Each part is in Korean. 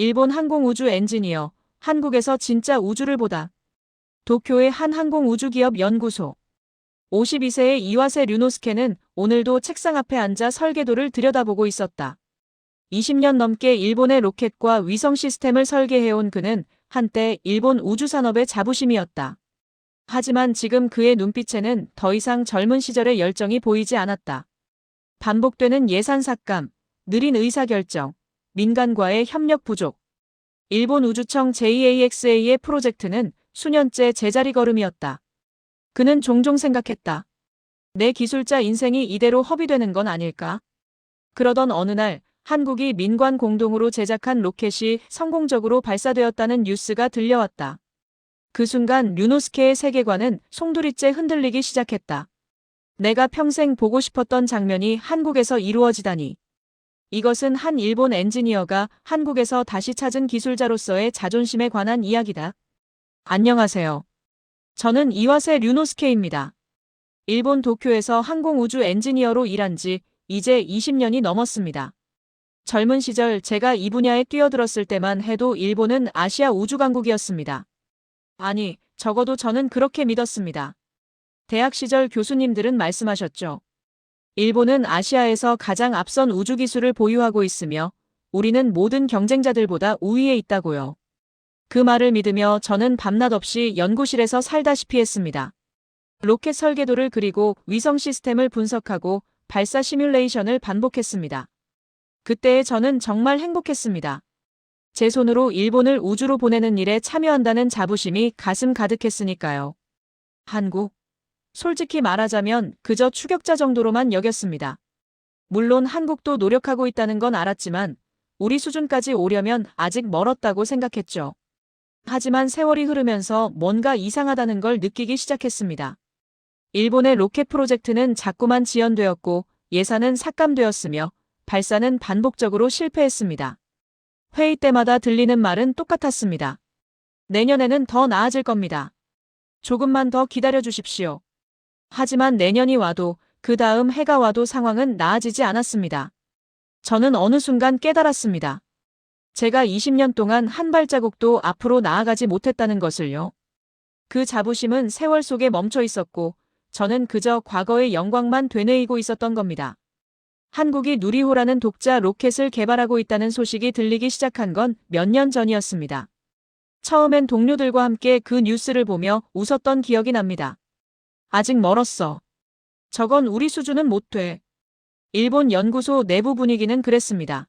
일본 항공우주 엔지니어, 한국에서 진짜 우주를 보다. 도쿄의 한 항공우주기업 연구소. 52세의 이와세 류노스케는 오늘도 책상 앞에 앉아 설계도를 들여다보고 있었다. 20년 넘게 일본의 로켓과 위성 시스템을 설계해온 그는 한때 일본 우주산업의 자부심이었다. 하지만 지금 그의 눈빛에는 더 이상 젊은 시절의 열정이 보이지 않았다. 반복되는 예산 삭감, 느린 의사결정, 민간과의 협력 부족. 일본 우주청 JAXA의 프로젝트는 수년째 제자리 걸음이었다. 그는 종종 생각했다. 내 기술자 인생이 이대로 허비되는 건 아닐까? 그러던 어느 날 한국이 민관 공동으로 제작한 로켓이 성공적으로 발사되었다는 뉴스가 들려왔다. 그 순간 류노스케의 세계관은 송두리째 흔들리기 시작했다. 내가 평생 보고 싶었던 장면이 한국에서 이루어지다니. 이것은 한 일본 엔지니어가 한국에서 다시 찾은 기술자로서의 자존심에 관한 이야기다. 안녕하세요. 저는 이와세 류노스케입니다. 일본 도쿄에서 항공우주 엔지니어로 일한 지 이제 20년이 넘었습니다. 젊은 시절 제가 이 분야에 뛰어들었을 때만 해도 일본은 아시아 우주강국이었습니다. 아니, 적어도 저는 그렇게 믿었습니다. 대학 시절 교수님들은 말씀하셨죠. 일본은 아시아에서 가장 앞선 우주 기술을 보유하고 있으며 우리는 모든 경쟁자들보다 우위에 있다고요. 그 말을 믿으며 저는 밤낮 없이 연구실에서 살다시피 했습니다. 로켓 설계도를 그리고 위성 시스템을 분석하고 발사 시뮬레이션을 반복했습니다. 그때의 저는 정말 행복했습니다. 제 손으로 일본을 우주로 보내는 일에 참여한다는 자부심이 가슴 가득했으니까요. 한국. 솔직히 말하자면 그저 추격자 정도로만 여겼습니다. 물론 한국도 노력하고 있다는 건 알았지만 우리 수준까지 오려면 아직 멀었다고 생각했죠. 하지만 세월이 흐르면서 뭔가 이상하다는 걸 느끼기 시작했습니다. 일본의 로켓 프로젝트는 자꾸만 지연되었고 예산은 삭감되었으며 발사는 반복적으로 실패했습니다. 회의 때마다 들리는 말은 똑같았습니다. 내년에는 더 나아질 겁니다. 조금만 더 기다려 주십시오. 하지만 내년이 와도 그 다음 해가 와도 상황은 나아지지 않았습니다. 저는 어느 순간 깨달았습니다. 제가 20년 동안 한 발자국도 앞으로 나아가지 못했다는 것을요. 그 자부심은 세월 속에 멈춰 있었고 저는 그저 과거의 영광만 되뇌이고 있었던 겁니다. 한국이 누리호라는 독자 로켓을 개발하고 있다는 소식이 들리기 시작한 건 몇 년 전이었습니다. 처음엔 동료들과 함께 그 뉴스를 보며 웃었던 기억이 납니다. 아직 멀었어. 저건 우리 수준은 못 돼. 일본 연구소 내부 분위기는 그랬습니다.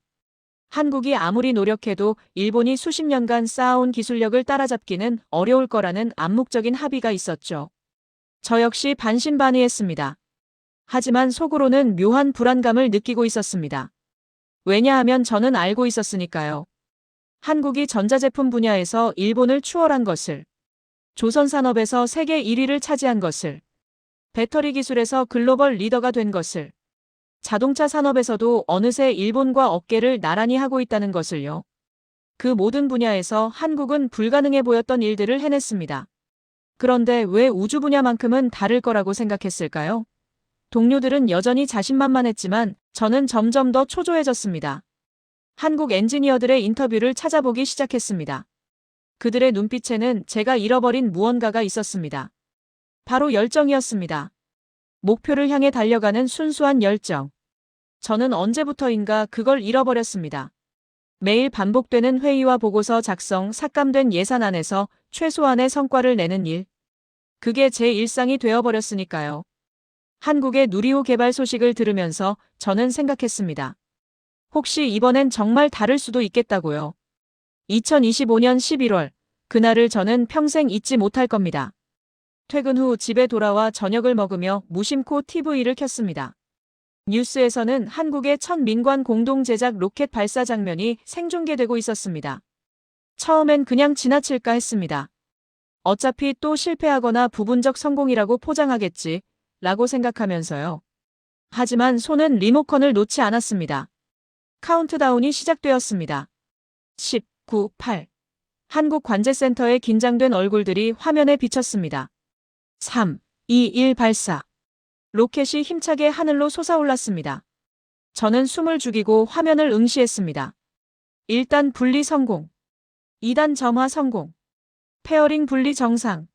한국이 아무리 노력해도 일본이 수십 년간 쌓아온 기술력을 따라잡기는 어려울 거라는 암묵적인 합의가 있었죠. 저 역시 반신반의했습니다. 하지만 속으로는 묘한 불안감을 느끼고 있었습니다. 왜냐하면 저는 알고 있었으니까요. 한국이 전자제품 분야에서 일본을 추월한 것을, 조선 산업에서 세계 1위를 차지한 것을, 배터리 기술에서 글로벌 리더가 된 것을, 자동차 산업에서도 어느새 일본과 어깨를 나란히 하고 있다는 것을요. 그 모든 분야에서 한국은 불가능해 보였던 일들을 해냈습니다. 그런데 왜 우주 분야만큼은 다를 거라고 생각했을까요? 동료들은 여전히 자신만만했지만 저는 점점 더 초조해졌습니다. 한국 엔지니어들의 인터뷰를 찾아보기 시작했습니다. 그들의 눈빛에는 제가 잃어버린 무언가가 있었습니다. 바로 열정이었습니다. 목표를 향해 달려가는 순수한 열정. 저는 언제부터인가 그걸 잃어버렸습니다. 매일 반복되는 회의와 보고서 작성, 삭감된 예산 안에서 최소한의 성과를 내는 일. 그게 제 일상이 되어버렸으니까요. 한국의 누리호 개발 소식을 들으면서 저는 생각했습니다. 혹시 이번엔 정말 다를 수도 있겠다고요. 2025년 11월, 그날을 저는 평생 잊지 못할 겁니다. 퇴근 후 집에 돌아와 저녁을 먹으며 무심코 TV를 켰습니다. 뉴스에서는 한국의 첫 민관 공동 제작 로켓 발사 장면이 생중계되고 있었습니다. 처음엔 그냥 지나칠까 했습니다. 어차피 또 실패하거나 부분적 성공이라고 포장하겠지, 라고 생각하면서요. 하지만 손은 리모컨을 놓지 않았습니다. 카운트다운이 시작되었습니다. 10, 9, 8. 한국 관제센터의 긴장된 얼굴들이 화면에 비쳤습니다. 3, 2, 1 발사. 로켓이 힘차게 하늘로 솟아올랐습니다. 저는 숨을 죽이고 화면을 응시했습니다. 1단 분리 성공. 2단 점화 성공. 페어링 분리 정상.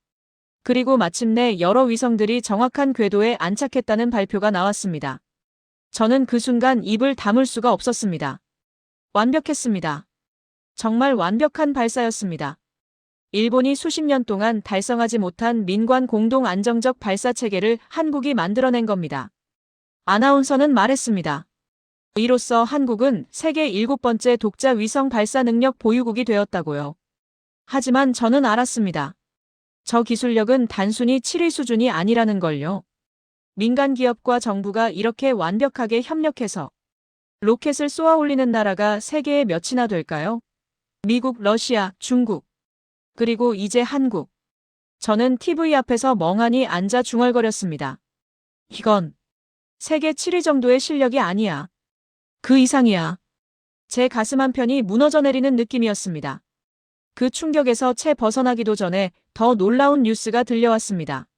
그리고 마침내 여러 위성들이 정확한 궤도에 안착했다는 발표가 나왔습니다. 저는 그 순간 입을 다물 수가 없었습니다. 완벽했습니다. 정말 완벽한 발사였습니다. 일본이 수십 년 동안 달성하지 못한 민관 공동 안정적 발사 체계를 한국이 만들어낸 겁니다. 아나운서는 말했습니다. 이로써 한국은 세계 일곱 번째 독자 위성 발사 능력 보유국이 되었다고요. 하지만 저는 알았습니다. 저 기술력은 단순히 7위 수준이 아니라는 걸요. 민간 기업과 정부가 이렇게 완벽하게 협력해서 로켓을 쏘아 올리는 나라가 세계에 몇이나 될까요? 미국, 러시아, 중국. 그리고 이제 한국. 저는 TV 앞에서 멍하니 앉아 중얼거렸습니다. 이건 세계 7위 정도의 실력이 아니야. 그 이상이야. 제 가슴 한편이 무너져 내리는 느낌이었습니다. 그 충격에서 채 벗어나기도 전에 더 놀라운 뉴스가 들려왔습니다.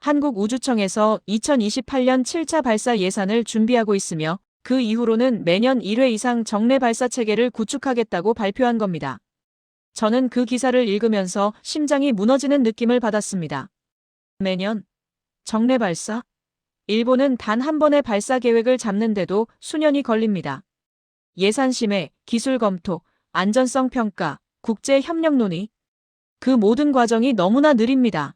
한국우주청에서 2028년 7차 발사 예산을 준비하고 있으며 그 이후로는 매년 1회 이상 정례 발사 체계를 구축하겠다고 발표한 겁니다. 저는 그 기사를 읽으면서 심장이 무너지는 느낌을 받았습니다. 매년 정례 발사? 일본은 단 한 번의 발사 계획을 잡는데도 수년이 걸립니다. 예산 심해, 기술 검토, 안전성 평가, 국제 협력 논의. 그 모든 과정이 너무나 느립니다.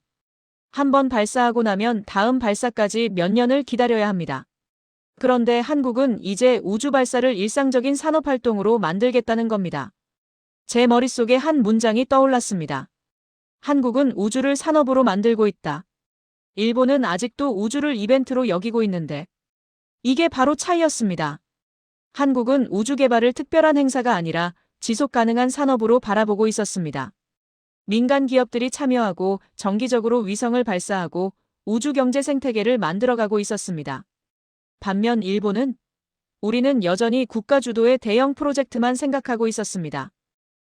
한 번 발사하고 나면 다음 발사까지 몇 년을 기다려야 합니다. 그런데 한국은 이제 우주 발사를 일상적인 산업 활동으로 만들겠다는 겁니다. 제 머릿속에 한 문장이 떠올랐습니다. 한국은 우주를 산업으로 만들고 있다. 일본은 아직도 우주를 이벤트로 여기고 있는데 이게 바로 차이였습니다. 한국은 우주 개발을 특별한 행사가 아니라 지속 가능한 산업으로 바라보고 있었습니다. 민간 기업들이 참여하고 정기적으로 위성을 발사하고 우주 경제 생태계를 만들어가고 있었습니다. 반면 일본은 우리는 여전히 국가 주도의 대형 프로젝트만 생각하고 있었습니다.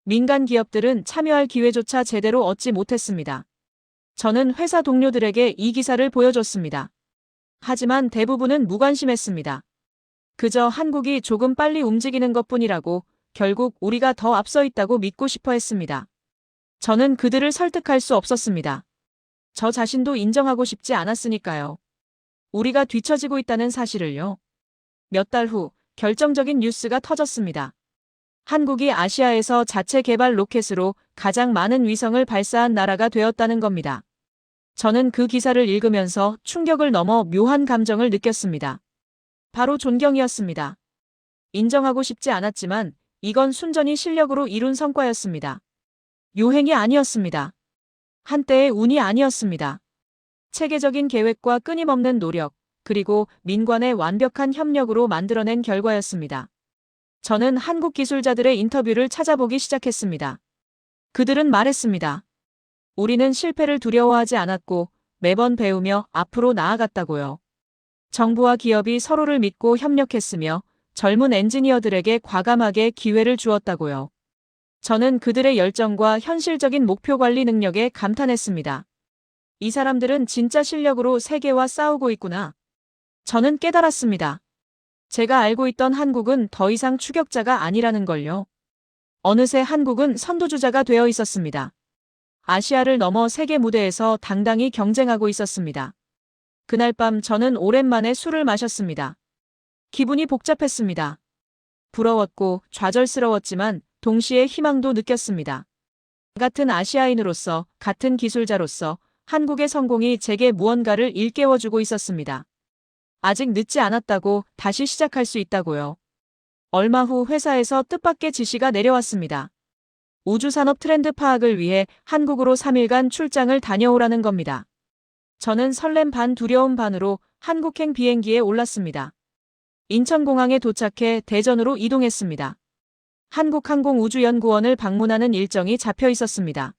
민간 기업들은 참여할 기회조차 제대로 얻지 못했습니다. 저는 회사 동료들에게 이 기사를 보여줬습니다. 하지만 대부분은 무관심했습니다. 그저 한국이 조금 빨리 움직이는 것 뿐이라고 결국 우리가 더 앞서 있다고 믿고 싶어 했습니다. 저는 그들을 설득할 수 없었습니다. 저 자신도 인정하고 싶지 않았으니까요. 우리가 뒤처지고 있다는 사실을요. 몇 달 후 결정적인 뉴스가 터졌습니다. 한국이 아시아에서 자체 개발 로켓으로 가장 많은 위성을 발사한 나라가 되었다는 겁니다. 저는 그 기사를 읽으면서 충격을 넘어 묘한 감정을 느꼈습니다. 바로 존경이었습니다. 인정하고 싶지 않았지만 이건 순전히 실력으로 이룬 성과였습니다. 요행이 아니었습니다. 한때의 운이 아니었습니다. 체계적인 계획과 끊임없는 노력, 그리고 민관의 완벽한 협력으로 만들어낸 결과였습니다. 저는 한국 기술자들의 인터뷰를 찾아보기 시작했습니다. 그들은 말했습니다. 우리는 실패를 두려워하지 않았고 매번 배우며 앞으로 나아갔다고요. 정부와 기업이 서로를 믿고 협력했으며 젊은 엔지니어들에게 과감하게 기회를 주었다고요. 저는 그들의 열정과 현실적인 목표 관리 능력에 감탄했습니다. 이 사람들은 진짜 실력으로 세계와 싸우고 있구나. 저는 깨달았습니다. 제가 알고 있던 한국은 더 이상 추격자가 아니라는 걸요. 어느새 한국은 선두주자가 되어 있었습니다. 아시아를 넘어 세계 무대에서 당당히 경쟁하고 있었습니다. 그날 밤 저는 오랜만에 술을 마셨습니다. 기분이 복잡했습니다. 부러웠고 좌절스러웠지만 동시에 희망도 느꼈습니다. 같은 아시아인으로서, 같은 기술자로서 한국의 성공이 제게 무언가를 일깨워주고 있었습니다. 아직 늦지 않았다고 다시 시작할 수 있다고요. 얼마 후 회사에서 뜻밖의 지시가 내려왔습니다. 우주산업 트렌드 파악을 위해 한국으로 3일간 출장을 다녀오라는 겁니다. 저는 설렘 반 두려움 반으로 한국행 비행기에 올랐습니다. 인천공항에 도착해 대전으로 이동했습니다. 한국항공우주연구원을 방문하는 일정이 잡혀 있었습니다.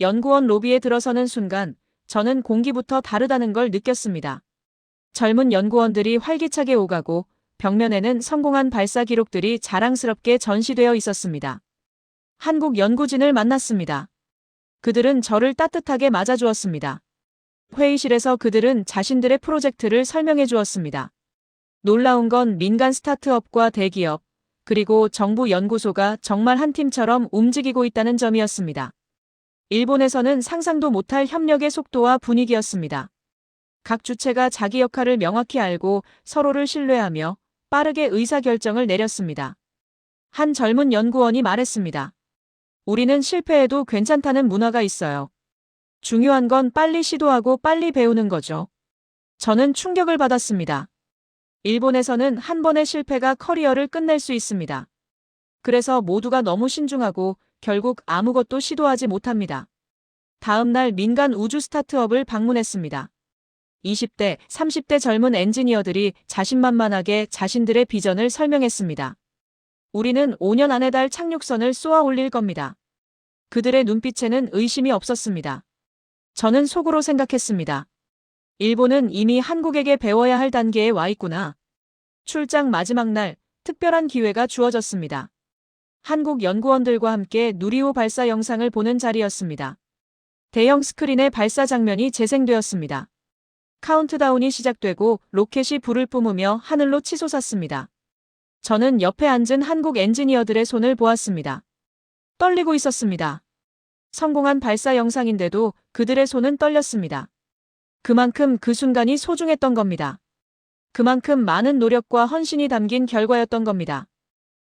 연구원 로비에 들어서는 순간 저는 공기부터 다르다는 걸 느꼈습니다. 젊은 연구원들이 활기차게 오가고 벽면에는 성공한 발사 기록들이 자랑스럽게 전시되어 있었습니다. 한국 연구진을 만났습니다. 그들은 저를 따뜻하게 맞아주었습니다. 회의실에서 그들은 자신들의 프로젝트를 설명해 주었습니다. 놀라운 건 민간 스타트업과 대기업, 그리고 정부 연구소가 정말 한 팀처럼 움직이고 있다는 점이었습니다. 일본에서는 상상도 못할 협력의 속도와 분위기였습니다. 각 주체가 자기 역할을 명확히 알고 서로를 신뢰하며 빠르게 의사결정을 내렸습니다. 한 젊은 연구원이 말했습니다. 우리는 실패해도 괜찮다는 문화가 있어요. 중요한 건 빨리 시도하고 빨리 배우는 거죠. 저는 충격을 받았습니다. 일본에서는 한 번의 실패가 커리어를 끝낼 수 있습니다. 그래서 모두가 너무 신중하고 결국 아무것도 시도하지 못합니다. 다음 날 민간 우주 스타트업을 방문했습니다. 20대, 30대 젊은 엔지니어들이 자신만만하게 자신들의 비전을 설명했습니다. 우리는 5년 안에 달 착륙선을 쏘아 올릴 겁니다. 그들의 눈빛에는 의심이 없었습니다. 저는 속으로 생각했습니다. 일본은 이미 한국에게 배워야 할 단계에 와 있구나. 출장 마지막 날 특별한 기회가 주어졌습니다. 한국 연구원들과 함께 누리호 발사 영상을 보는 자리였습니다. 대형 스크린의 발사 장면이 재생되었습니다. 카운트다운이 시작되고 로켓이 불을 뿜으며 하늘로 치솟았습니다. 저는 옆에 앉은 한국 엔지니어들의 손을 보았습니다. 떨리고 있었습니다. 성공한 발사 영상인데도 그들의 손은 떨렸습니다. 그만큼 그 순간이 소중했던 겁니다. 그만큼 많은 노력과 헌신이 담긴 결과였던 겁니다.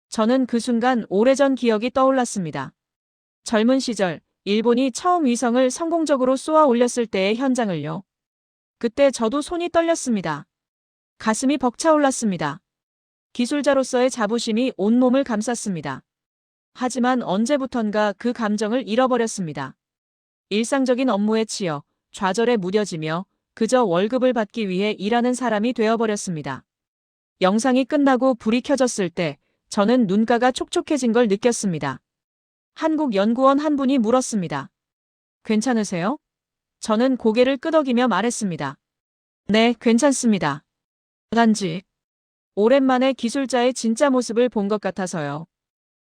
저는 그 순간 오래전 기억이 떠올랐습니다. 젊은 시절, 일본이 처음 위성을 성공적으로 쏘아 올렸을 때의 현장을요. 그때 저도 손이 떨렸습니다. 가슴이 벅차올랐습니다. 기술자로서의 자부심이 온몸을 감쌌습니다. 하지만 언제부턴가 그 감정을 잃어버렸습니다. 일상적인 업무에 치여 좌절에 무뎌지며 그저 월급을 받기 위해 일하는 사람이 되어버렸습니다. 영상이 끝나고 불이 켜졌을 때 저는 눈가가 촉촉해진 걸 느꼈습니다. 한국 연구원 한 분이 물었습니다. 괜찮으세요? 저는 고개를 끄덕이며 말했습니다. 네, 괜찮습니다. 단지 오랜만에 기술자의 진짜 모습을 본 것 같아서요.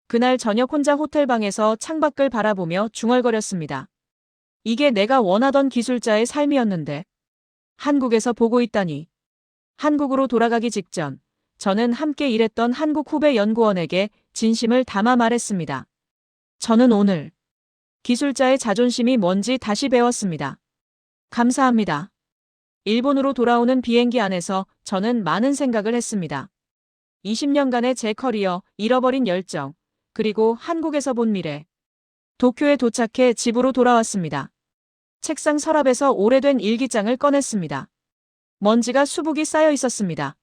그날 저녁 혼자 호텔방에서 창밖을 바라보며 중얼거렸습니다. 이게 내가 원하던 기술자의 삶이었는데 한국에서 보고 있다니. 한국으로 돌아가기 직전 저는 함께 일했던 한국 후배 연구원에게 진심을 담아 말했습니다. 저는 오늘 기술자의 자존심이 뭔지 다시 배웠습니다. 감사합니다. 일본으로 돌아오는 비행기 안에서 저는 많은 생각을 했습니다. 20년간의 제 커리어, 잃어버린 열정, 그리고 한국에서 본 미래. 도쿄에 도착해 집으로 돌아왔습니다. 책상 서랍에서 오래된 일기장을 꺼냈습니다. 먼지가 수북이 쌓여 있었습니다.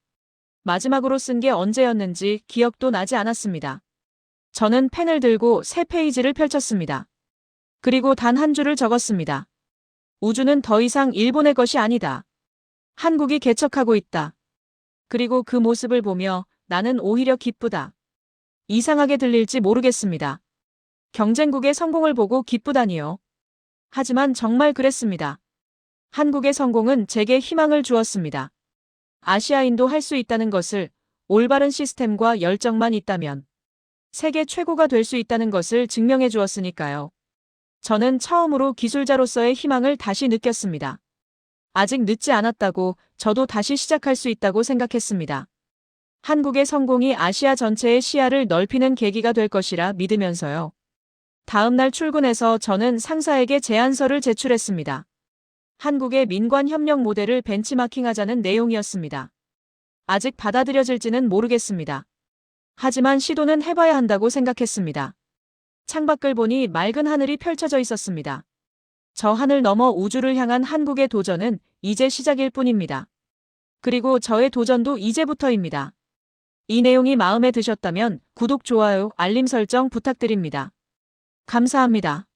마지막으로 쓴 게 언제였는지 기억도 나지 않았습니다. 저는 펜을 들고 새 페이지를 펼쳤습니다. 그리고 단 한 줄을 적었습니다. 우주는 더 이상 일본의 것이 아니다. 한국이 개척하고 있다. 그리고 그 모습을 보며 나는 오히려 기쁘다. 이상하게 들릴지 모르겠습니다. 경쟁국의 성공을 보고 기쁘다니요. 하지만 정말 그랬습니다. 한국의 성공은 제게 희망을 주었습니다. 아시아인도 할 수 있다는 것을 올바른 시스템과 열정만 있다면 세계 최고가 될 수 있다는 것을 증명해 주었으니까요. 저는 처음으로 기술자로서의 희망을 다시 느꼈습니다. 아직 늦지 않았다고 저도 다시 시작할 수 있다고 생각했습니다. 한국의 성공이 아시아 전체의 시야를 넓히는 계기가 될 것이라 믿으면서요. 다음 날 출근해서 저는 상사에게 제안서를 제출했습니다. 한국의 민관 협력 모델을 벤치마킹하자는 내용이었습니다. 아직 받아들여질지는 모르겠습니다. 하지만 시도는 해봐야 한다고 생각했습니다. 창밖을 보니 맑은 하늘이 펼쳐져 있었습니다. 저 하늘 넘어 우주를 향한 한국의 도전은 이제 시작일 뿐입니다. 그리고 저의 도전도 이제부터입니다. 이 내용이 마음에 드셨다면 구독, 좋아요, 알림 설정 부탁드립니다. 감사합니다.